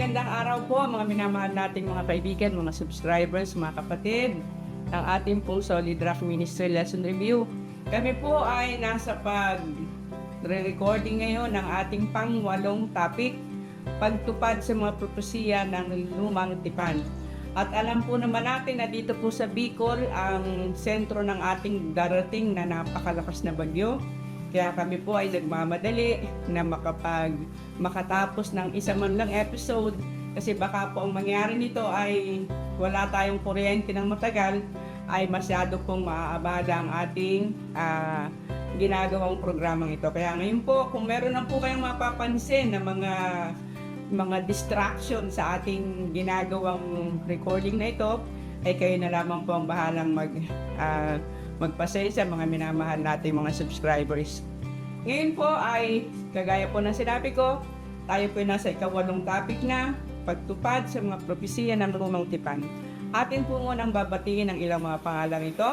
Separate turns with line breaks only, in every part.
magandang araw po mga minamahal nating mga kaibigan, mga subscribers, mga kapatid ng ating po Solid Rock Ministry Lesson Review. Kami po ay nasa pag re-recording ngayon ng ating pangwalong topic, pagtupad sa mga propesiya ng lumang tipan. At alam po naman natin na dito po sa Bicol ang sentro ng ating darating na napakalakas na bagyo. Kaya kami po ay nagmamadali na makapag makatapos ng isa man lang episode kasi baka po ang mangyari nito ay wala tayong kuryente ng matagal ay masyado pong maaabala ang ating ah, ginagawang programang ito. Kaya ngayon po, kung meron na po kayong mapapansin na mga mga distraction sa ating ginagawang recording na ito, ay kayo na lamang po ang bahalang mag, ah, magpasensya mga minamahal nating mga subscribers. Ngayon po ay, kagaya po ng sinabi ko, tayo po nasa ikawalong topic na pagtupad sa mga propesiya ng lumang tipan. Atin po ngunang babatiin ang ilang mga pangalan ito.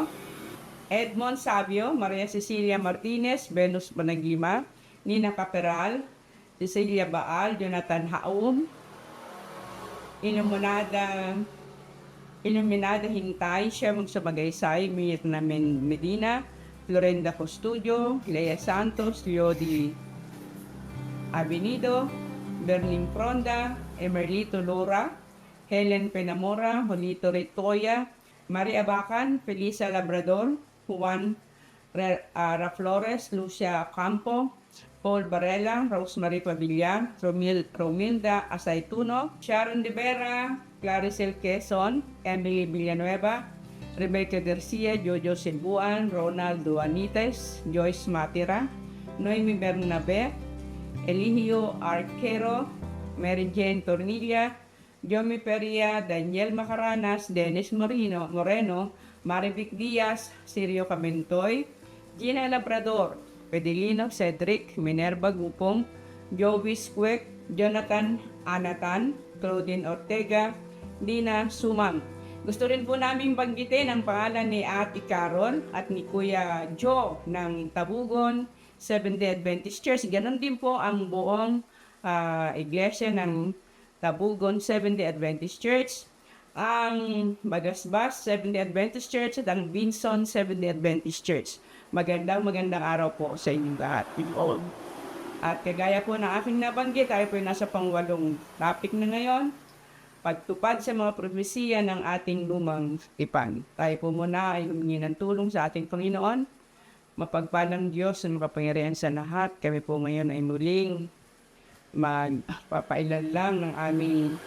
Edmond Sabio, Maria Cecilia Martinez, Venus Banagima, Nina Caperal, Cecilia Baal, Jonathan Haum, Iluminada Iluminada Hintay, Sherman Sabagaysay, Mirna Medina, Florenda Custudio, Lea Santos, Leody Avenido, Berlin Fronda, Emerlito Lora, Helen Penamora, Julito Retoya, Maria Bacan, Felisa Labrador, Juan Re- ah, Raflores, Lucia Campo, Paul Barella, Rosemary Pavilla, Romil, Romilda Asaituno, Sharon De Vera, Claricel Quezon, Emily Villanueva, Rebecca Garcia, Jojo Silbuan, Ronald Duanites, Joyce Matira, Noemi Bernabe, Eligio Arquero, Mary Jane Tornilla, Jomi Peria, Daniel Macaranas, Dennis Moreno, Moreno, Marivic Diaz, Sirio Camentoy, Gina Labrador, Pedelino Cedric, Minerva Gupong, Joey Squek, Jonathan Anatan, Claudine Ortega, Dina Sumang. Gusto rin po namin banggitin ang pangalan ni Ate Carol at ni Kuya Joe ng Tabugon Seventh-day Adventist Church. Ganon din po ang buong ah, iglesia ng Tabugon Seventh-day Adventist Church, ang Bagasbas Seventh-day Adventist Church at ang Binson Seventh-day Adventist Church. Magandang magandang araw po sa inyong lahat. At kagaya po ng aking nabanggit, tayo po nasa pangwalong topic na ngayon, pagtupad sa mga propesiya ng ating lumang tipan. Tayo po muna ay humingi ng tulong sa ating Panginoon. Mapagpalang Diyos na makapangyarihan sa lahat, kami po ngayon ay muling magpapailan lang ng aming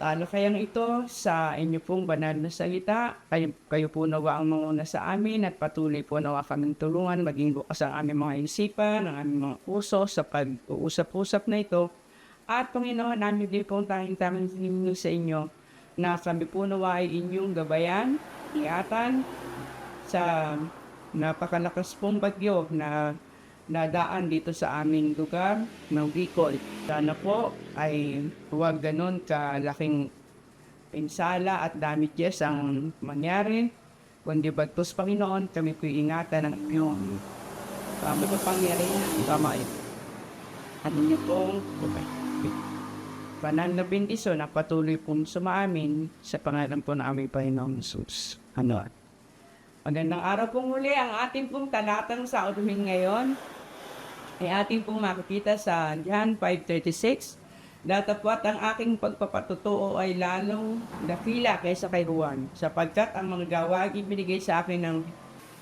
talakayang ito sa inyo pong banal na salita. Kayo, kayo po nawa ang manguna sa amin at patuloy po nawa kaming tulungan, maging bukas ang aming mga isipan, ang aming mga puso sa pag-uusap-usap na ito. At Panginoon, namin din po tayong tamang sa inyo na kami po nawa ay inyong gabayan, ingatan sa napakalakas pong bagyo na nadaan dito sa aming lugar ng Bicol. Sana po ay huwag ganun kalaking pinsala at damages ang mangyari. Kundi bagtos Panginoon, kami po ingatan ng iyong kami po pangyarihan. Tama ito. At inyo pong banal na bendisyon na patuloy pong sumaamin sa pangalan po ng aming Panginoong Jesus. Ano? Magandang araw pong muli ang ating pong talatang sa uruhin ngayon ay ating pong makikita sa John 5.36 Datapwat ang aking pagpapatutuo ay lalong dakila kaysa kay Juan, sapagkat ang mga gawa ay ibinigay sa akin ng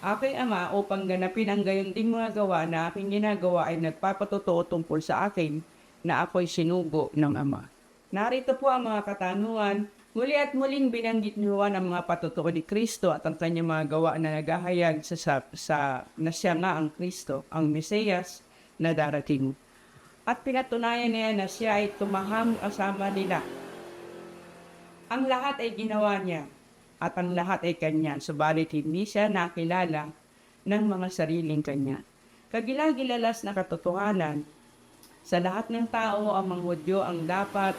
aking ama upang ganapin ang gayon ding mga gawa na aking ginagawa ay nagpapatutuo tungkol sa akin na ako'y sinugo ng ama. Narito po ang mga katanungan. Muli at muling binanggit ni Juan ang mga patutuo ni Kristo at ang kanyang mga gawa na naghahayag sa, sa, sa na siya nga ang Kristo, ang Mesiyas na darating. At pinatunayan niya na siya ay tumahang kasama nila. Ang lahat ay ginawa niya at ang lahat ay kanya, subalit hindi siya nakilala ng mga sariling kanya. Kagilagilalas na katotohanan, sa lahat ng tao, ang mga Hudyo ang dapat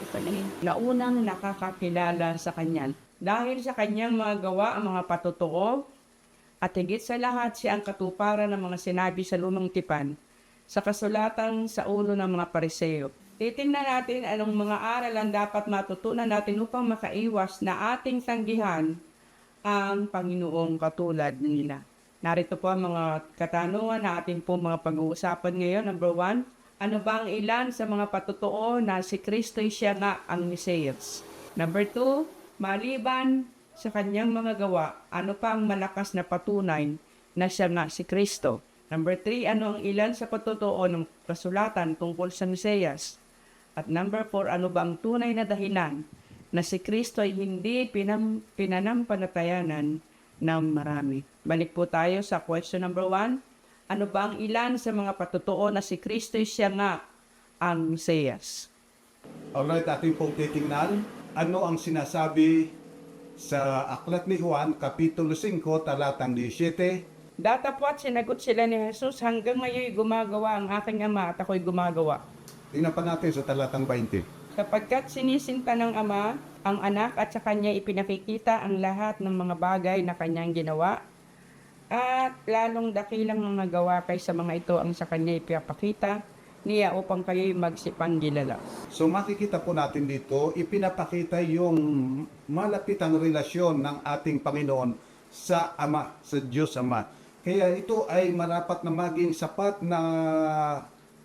na unang nakakakilala sa kanya. Dahil sa kanyang mga gawa, ang mga patutuo, at higit sa lahat siya ang katuparan ng mga sinabi sa lumang tipan sa kasulatan sa ulo ng mga pariseo. Titingnan natin anong mga aral ang dapat matutunan natin upang makaiwas na ating tanggihan ang Panginoong katulad nila. Narito po ang mga katanungan na ating po mga pag-uusapan ngayon. Number one, ano ba ang ilan sa mga patutuo na si Kristo siya nga ang Mesiyas? Number two, maliban sa kanyang mga gawa, ano pa ang malakas na patunay na siya nga si Kristo? Number three, ano ang ilan sa patutuo ng kasulatan tungkol sa Mesiyas? At number four, ano ba ang tunay na dahilan na si Kristo ay hindi pinam, pinanampalatayanan ng marami? Balik po tayo sa question number one. Ano ba ang ilan sa mga patutuo na si Kristo siya nga ang Mesiyas?
Alright, ating pong titingnan ano ang sinasabi sa Aklat ni Juan, Kapitulo 5, talatang 17.
Datapwat sinagot sila ni Jesus, hanggang ngayon gumagawa ang aking ama at ako'y gumagawa.
Tingnan pa natin sa talatang 20.
Sapagkat sinisinta ng ama ang anak at sa kanya ipinakikita ang lahat ng mga bagay na kanyang ginawa at lalong dakilang mga gawa kaysa mga ito ang sa kanya ipinapakita niya upang kayo'y magsipang gilala.
So makikita po natin dito, ipinapakita yung malapitang relasyon ng ating Panginoon sa Ama, sa Diyos Ama. Kaya ito ay marapat na maging sapat na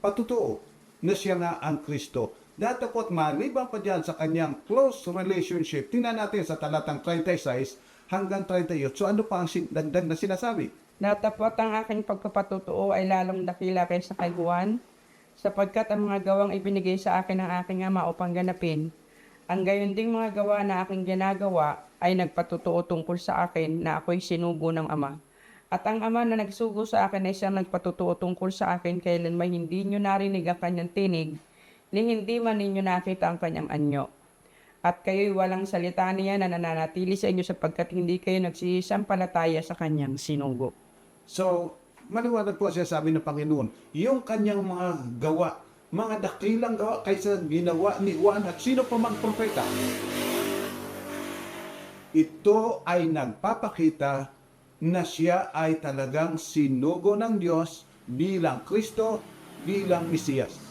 patutuo na siya nga ang Kristo. Datapot maliban pa dyan sa kanyang close relationship, tingnan natin sa talatang 36 hanggang 38. So ano pa ang sin- dagdag na sinasabi?
Natapot ang aking pagpapatutuo ay lalong dakila kaysa kay Juan, sapagkat ang mga gawang ibinigay sa akin ng aking ama upang ganapin, ang gayon ding mga gawa na aking ginagawa ay nagpatutuo tungkol sa akin na ako'y sinugo ng ama. At ang ama na nagsugo sa akin ay siyang nagpatutuo tungkol sa akin kailan may hindi nyo narinig ang kanyang tinig, ni hindi man ninyo nakita ang kanyang anyo. At kayo'y walang salita niya na nananatili sa inyo sapagkat hindi kayo nagsisampalataya sa kanyang sinugo.
So, maliwanag po siya sabi ng Panginoon, yung kanyang mga gawa, mga dakilang gawa kaysa ginawa ni Juan at sino pa mang propeta. Ito ay nagpapakita na siya ay talagang sinugo ng Diyos bilang Kristo, bilang Mesiyas.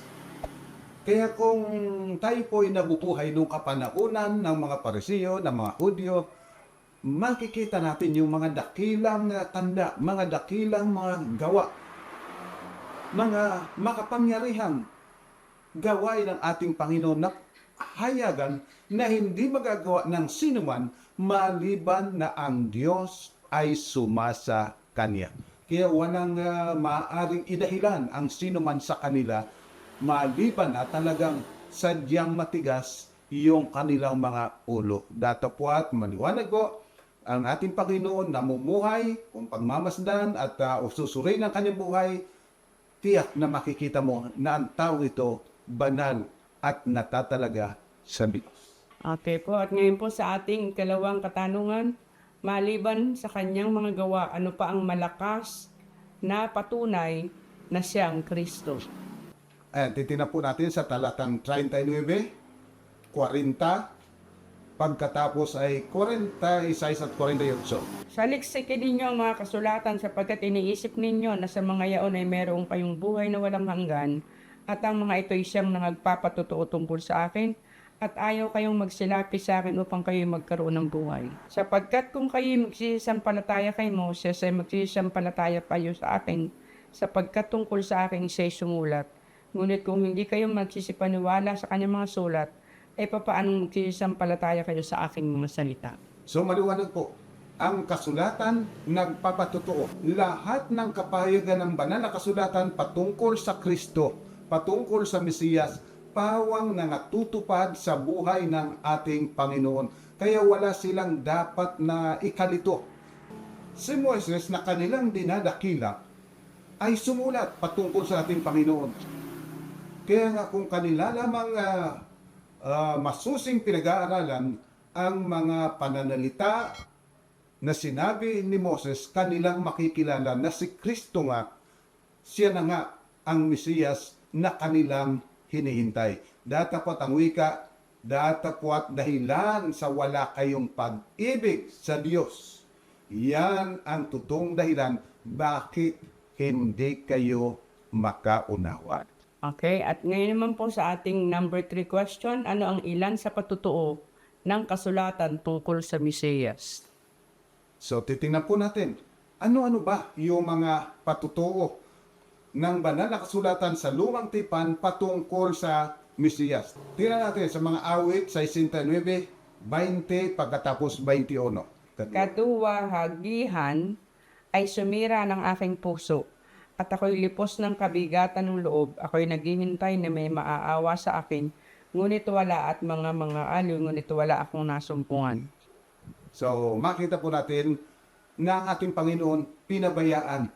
Kaya kung tayo po ay nabubuhay nung kapanahunan ng mga parisiyo, ng mga Hudyo, makikita natin yung mga dakilang tanda, mga dakilang mga gawa, mga makapangyarihang gawain ng ating Panginoon na hayagan na hindi magagawa ng sinuman maliban na ang Diyos ay sumasa Kanya. Kaya walang uh, maaaring idahilan ang sinuman sa kanila maliban na talagang sadyang matigas yung kanilang mga ulo. Datapwat, maliwanag ko, ang ating Panginoon namumuhay kung pagmamasdan at uh, ususurin ang kanyang buhay, tiyak na makikita mo na ang tao ito banal at natatalaga sa Diyos.
Okay po, at ngayon po sa ating kalawang katanungan, maliban sa kanyang mga gawa, ano pa ang malakas na patunay na siyang Kristo?
Ayan, titignan po natin sa talatang 39, 40, pagkatapos ay 46 at 48.
Saliksikin ninyo ang mga kasulatan sapagkat iniisip ninyo na sa mga yaon ay merong kayong buhay na walang hanggan at ang mga ito'y siyang nagpapatutuo tungkol sa akin at ayaw kayong magsilapi sa akin upang kayo magkaroon ng buhay. Sapagkat kung kayo magsisampalataya kay Moses ay magsisampalataya kayo sa akin sapagkat tungkol sa akin siya'y sumulat. Ngunit kung hindi kayo magsisipaniwala sa kanyang mga sulat, ay papaanong magsisampalataya kayo sa aking mga salita.
So maliwanag po, ang kasulatan nagpapatutuo. Lahat ng kapayagan ng banal na kasulatan patungkol sa Kristo, patungkol sa Mesiyas, pawang na natutupad sa buhay ng ating Panginoon. Kaya wala silang dapat na ikalito. Si Moises na kanilang dinadakila ay sumulat patungkol sa ating Panginoon. Kaya nga kung kanila lamang ah, ah, masusing pinag-aaralan ang mga pananalita na sinabi ni Moses, kanilang makikilala na si Kristo nga, siya na nga ang Mesiyas na kanilang hinihintay. Datapot ang wika, datapot dahilan sa wala kayong pag-ibig sa Diyos. Yan ang totoong dahilan bakit hindi kayo makaunawa.
Okay, at ngayon naman po sa ating number 3 question, ano ang ilan sa patutuo ng kasulatan tungkol sa Mesiyas?
So titingnan po natin, ano-ano ba yung mga patutuo ng banal na kasulatan sa lumang tipan patungkol sa Mesiyas. Tingnan natin sa mga awit sa 69, 20, pagkatapos 21.
Kaduwahagihan ay sumira ng aking puso, at ako'y lipos ng kabigatan ng loob. Ako'y naghihintay na may maaawa sa akin, ngunit wala at mga mga aliw, ngunit wala akong nasumpungan.
So makita po natin na ang ating Panginoon pinabayaan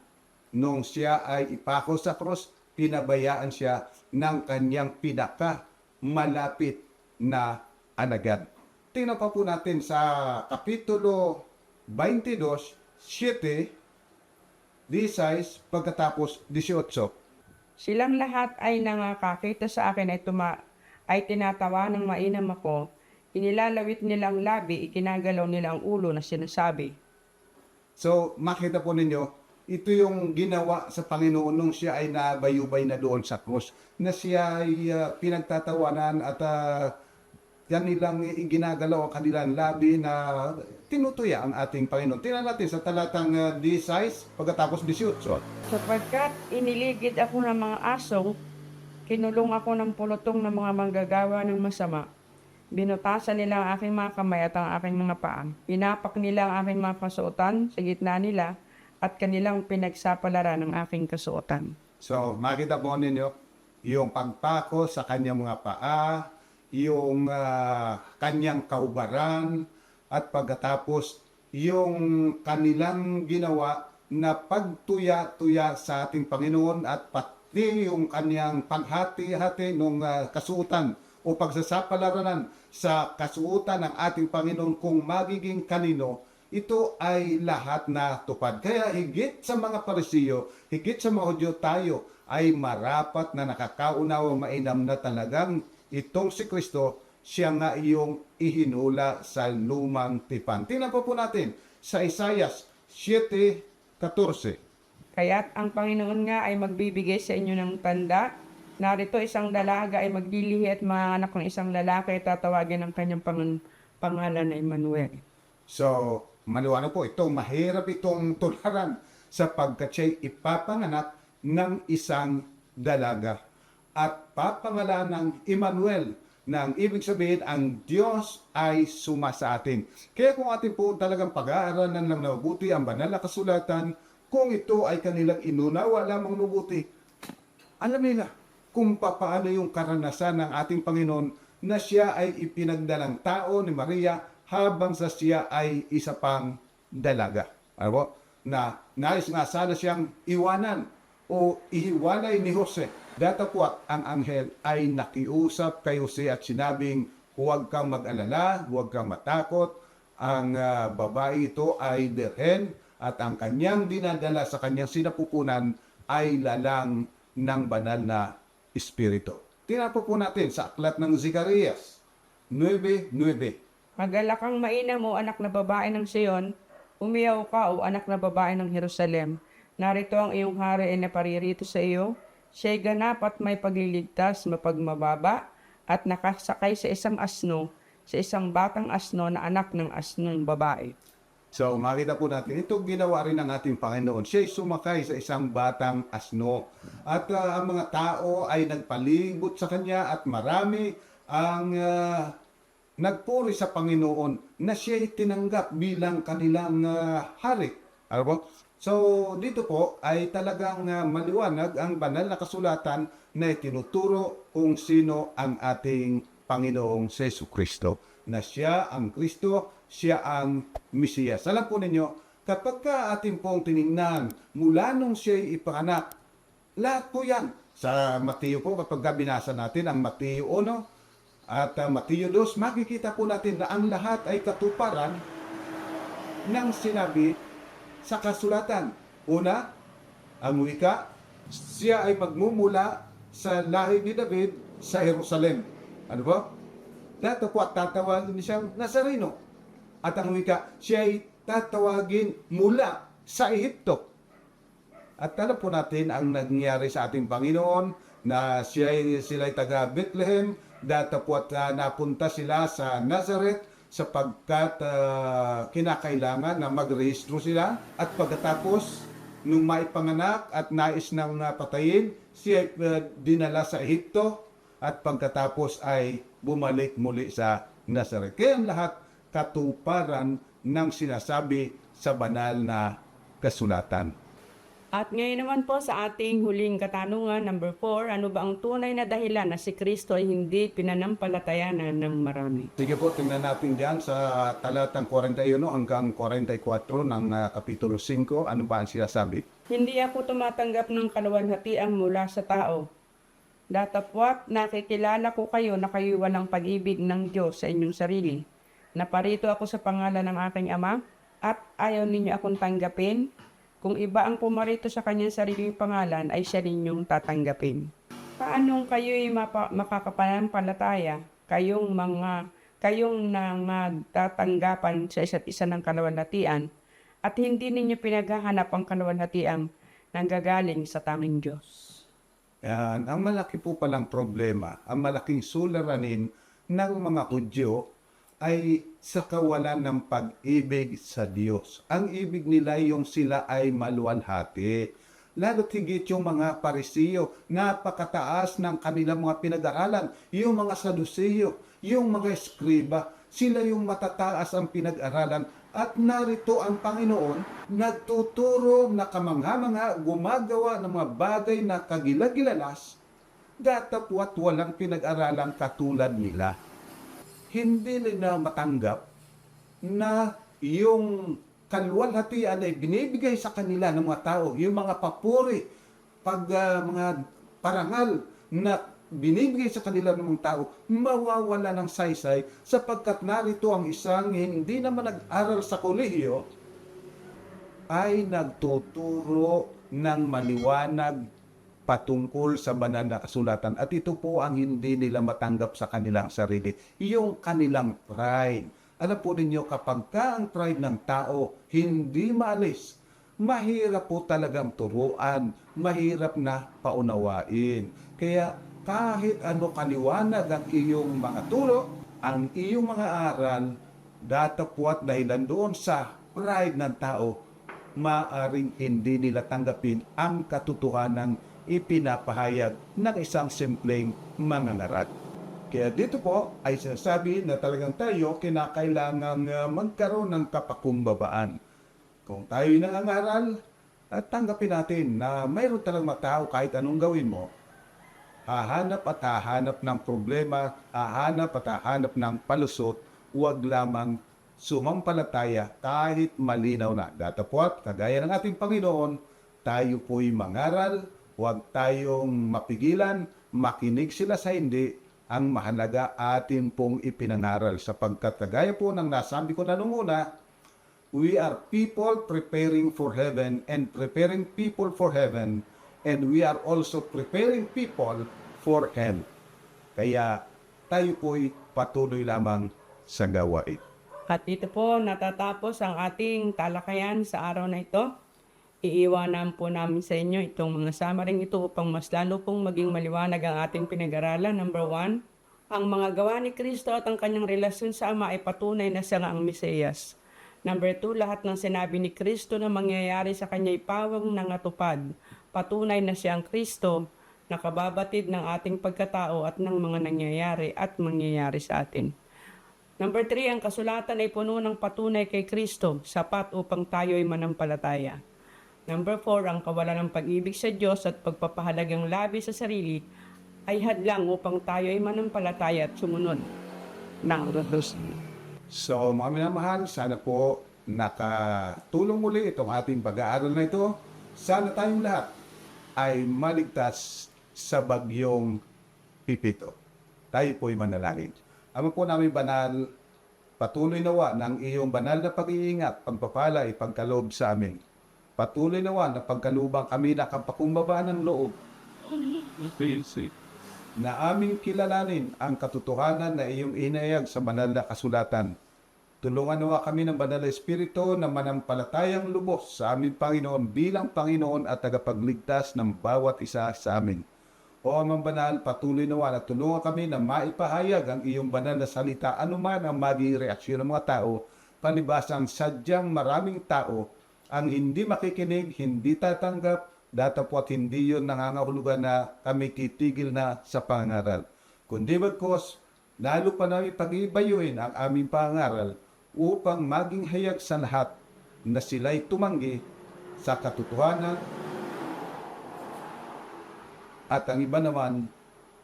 nung siya ay ipako sa cross, pinabayaan siya ng kanyang pinaka malapit na alagad. Tingnan pa po natin sa Kapitulo 22, 7, 16, pagkatapos 18.
Silang lahat ay nangakakita sa akin ay tuma ay tinatawa ng mainam ako. Inilalawit nilang labi, ikinagalaw nilang ulo na sinasabi.
So, makita po ninyo, ito yung ginawa sa Panginoon nung siya ay nabayubay na doon sa krus. Na siya ay ah, pinagtatawanan at uh, yan nilang ginagalaw ang kanilang labi na tinutuya ang ating Panginoon. Tingnan natin sa talatang uh, 16, pagkatapos 18.
Sapagkat iniligid ako ng mga asong, kinulong ako ng pulutong ng mga manggagawa ng masama. Binutasan nila ang aking mga kamay at ang aking mga paa. Pinapak nila ang aking mga kasuotan sa gitna nila at kanilang pinagsapalaran ng aking kasuotan.
So, makita po ninyo, yung pagpako sa kanyang mga paa, yung ah, kanyang kaubaran, at pagkatapos yung kanilang ginawa na pagtuya-tuya sa ating Panginoon at pati yung kanyang paghati-hati ng kasuotan o pagsasapalaranan sa kasuotan ng ating Panginoon kung magiging kanino, ito ay lahat na tupad. Kaya higit sa mga parisiyo, higit sa mga Hudyo tayo, ay marapat na nakakaunawa mainam na talagang itong si Kristo, siya nga iyong ihinula sa lumang tipan. Tingnan po po natin sa Isayas 7.14.
Kaya't ang Panginoon nga ay magbibigay sa inyo ng tanda. Narito isang dalaga ay maglilihi at mga anak ng isang lalaki at tatawagin ang kanyang pangan- pangalan na Emmanuel.
So, maliwanag po, ito, mahirap itong tularan sapagkat siya'y ipapanganak ng isang dalaga at papangalan ng Emmanuel na ang ibig sabihin, ang Diyos ay suma sa atin. Kaya kung atin po talagang pag-aaralan ng mabuti ang banal na kasulatan, kung ito ay kanilang inunawa lamang mabuti, alam nila kung papaano yung karanasan ng ating Panginoon na siya ay ipinagdalang tao ni Maria habang sa siya ay isa pang dalaga. Ano po? Na nais nga sana siyang iwanan o ihiwalay ni Jose. Datapwat ang anghel ay nakiusap kay Jose at sinabing, huwag kang mag-alala, huwag kang matakot. Ang ah, babae ito ay derhen at ang kanyang dinadala sa kanyang sinapupunan ay lalang ng banal na espiritu. Tinapo po natin sa aklat ng Zacarias 9.9.
Magala kang mainam o anak na babae ng Sion, umiyaw ka o anak na babae ng Jerusalem. Narito ang iyong hari ay naparirito sa iyo. Siya'y ganap at may pagliligtas, mapagmababa, at nakasakay sa isang asno, sa isang batang asno na anak ng asnong babae.
So makita po natin, ito ginawa rin ng ating Panginoon. Siya'y sumakay sa isang batang asno. At ah, ang mga tao ay nagpalibot sa kanya at marami ang ah, nagpuri sa Panginoon na siya'y tinanggap bilang kanilang ah, hari. Ano po? So dito po ay talagang ah, maliwanag ang banal na kasulatan na tinuturo kung sino ang ating Panginoong Sesu Kristo. Na siya ang Kristo, siya ang Mesiyas. Alam po ninyo, kapag ka ating pong tinignan mula nung siya'y ipanganak, lahat po yan. Sa Mateo po, kapag ka binasa natin ang Mateo 1 at uh, Mateo 2, makikita po natin na ang lahat ay katuparan ng sinabi sa kasulatan. Una, ang wika, siya ay magmumula sa lahi ni David sa Jerusalem. Ano po? Dato po at tatawagin siyang Nazareno. At ang wika, siya ay tatawagin mula sa Ehipto. At alam po natin ang nangyari sa ating Panginoon na siya sila taga Bethlehem datapwat uh, napunta sila sa Nazareth sapagkat ah, kinakailangan na magrehistro sila at pagkatapos nung maipanganak at nais nang uh, patayin siya uh, dinala sa Ehipto at pagkatapos ay bumalik muli sa Nazareth. Kaya ang lahat katuparan ng sinasabi sa banal na kasulatan.
At ngayon naman po sa ating huling katanungan, number 4, ano ba ang tunay na dahilan na si Kristo ay hindi pinanampalatayanan ng marami?
Sige po, tingnan natin diyan sa talatang 41 hanggang 44 ng ah, Kapitulo 5. Ano ba ang sinasabi?
Hindi ako tumatanggap ng kaluwalhatian mula sa tao. Datapwat, nakikilala ko kayo na kayo walang pag-ibig ng Diyos sa inyong sarili. Naparito ako sa pangalan ng aking Ama at ayaw ninyo akong tanggapin. Kung iba ang pumarito sa kanyang sariling pangalan, ay siya ninyong tatanggapin. Paanong kayo'y mapa- makakapanampalataya? Kayong mga kayong magtatanggapan sa isa't isa ng kaluwalhatian at hindi ninyo pinaghahanap ang kaluwalhatian nang gagaling sa tanging Diyos.
Yan, ang malaki po palang problema, ang malaking suliranin ng mga Hudyo ay sa kawalan ng pag-ibig sa Diyos. Ang ibig nila yung sila ay maluwalhati. Lalo't higit yung mga parisiyo, napakataas ng kanilang mga pinag-aralan. Yung mga saduseyo, yung mga eskriba, sila yung matataas ang pinag-aralan. At narito ang Panginoon, nagtuturo na kamangha-mangha, gumagawa ng mga bagay na kagilagilalas, datapwat walang pinag-aralan katulad nila. Hindi nila matanggap na yung kalwalhatian ay binibigay sa kanila ng mga tao, yung mga papuri, pag ah, mga parangal na binibigay sa kanila ng mga tao, mawawala ng saysay sapagkat narito ang isang hindi naman nag-aral sa kolehiyo ay nagtuturo ng maliwanag patungkol sa banal na kasulatan. At ito po ang hindi nila matanggap sa kanilang sarili, yung kanilang pride. Alam po ninyo, kapag ka ang pride ng tao hindi maalis, mahirap po talagang turuan, mahirap na paunawain. Kaya kahit ano kaliwanag ang iyong mga turo, ang iyong mga aral, datapwat dahilan doon sa pride ng tao, maaring hindi nila tanggapin ang katotohanan ipinapahayag ng isang simpleng mangangaral. Kaya dito po ay sinasabi na talagang tayo kinakailangan uh, magkaroon ng kapakumbabaan. Kung tayo nangangaral, at tanggapin natin na mayroon talagang matao kahit anong gawin mo, hahanap at hahanap ng problema, hahanap at hahanap ng palusot, huwag lamang sumampalataya kahit malinaw na. Datapwat, kagaya ng ating Panginoon, tayo po'y mangaral, huwag tayong mapigilan, makinig sila sa hindi, ang mahalaga atin pong ipinangaral sapagkat kagaya po ng nasabi ko na nung una, we are people preparing for heaven and preparing people for heaven and we are also preparing people for hell. Kaya tayo po'y patuloy lamang sa gawain.
At dito po natatapos ang ating talakayan sa araw na ito. Iiwanan po namin sa inyo itong mga samaring ito upang mas lalo pong maging maliwanag ang ating pinag-aralan. Number one, ang mga gawa ni Kristo at ang kanyang relasyon sa Ama ay patunay na siya nga ang Mesiyas. Number two, lahat ng sinabi ni Kristo na mangyayari sa kanya ay pawang nangatupad. Patunay na siya ang Kristo, nakababatid ng ating pagkatao at ng mga nangyayari at mangyayari sa atin. Number three, ang kasulatan ay puno ng patunay kay Kristo, sapat upang tayo ay manampalataya. Number four, ang kawalan ng pag-ibig sa Diyos at pagpapahalagang labi sa sarili ay hadlang upang tayo ay manampalataya at sumunod ng Diyos.
So mga minamahal, sana po nakatulong muli itong ating pag-aaral na ito. Sana tayong lahat ay maligtas sa bagyong pipito. Tayo po'y manalangin. Ama po namin banal, patuloy nawa ng iyong banal na pag-iingat, pagpapala, ipagkaloob sa amin. Patuloy nawa na pagkalubang kami na kapakumbaba ng loob na aming kilalanin ang katotohanan na iyong inayag sa banal na kasulatan. Tulungan nawa kami ng banal na espiritu na manampalatayang lubos sa aming Panginoon bilang Panginoon at tagapagligtas ng bawat isa sa amin. O Amang Banal, patuloy nawa na tulungan kami na maipahayag ang iyong banal na salita anuman ang maging reaksyon ng mga tao, panibasang sadyang maraming tao ang hindi makikinig, hindi tatanggap, datapot hindi yun nangangahulugan na kami titigil na sa pangaral. Kundi bagkos, lalo pa namin pag-ibayuin ang aming pangaral upang maging hayag sa lahat na sila'y tumanggi sa katotohanan at ang iba naman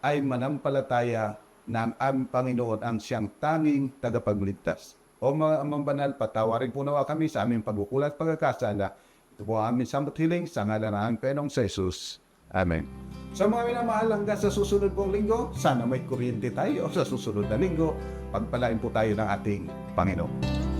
ay manampalataya na ang aming Panginoon ang siyang tanging tagapagligtas. O mga amang patawarin po nawa kami sa aming pagkukulat pagkakasala. Ito po aming samot hiling sa ngalan ng aming Penong Jesus. Amen. Sa mga minamahal hanggang sa susunod pong linggo, sana may kuryente tayo sa susunod na linggo. Pagpalain po tayo ng ating Panginoon.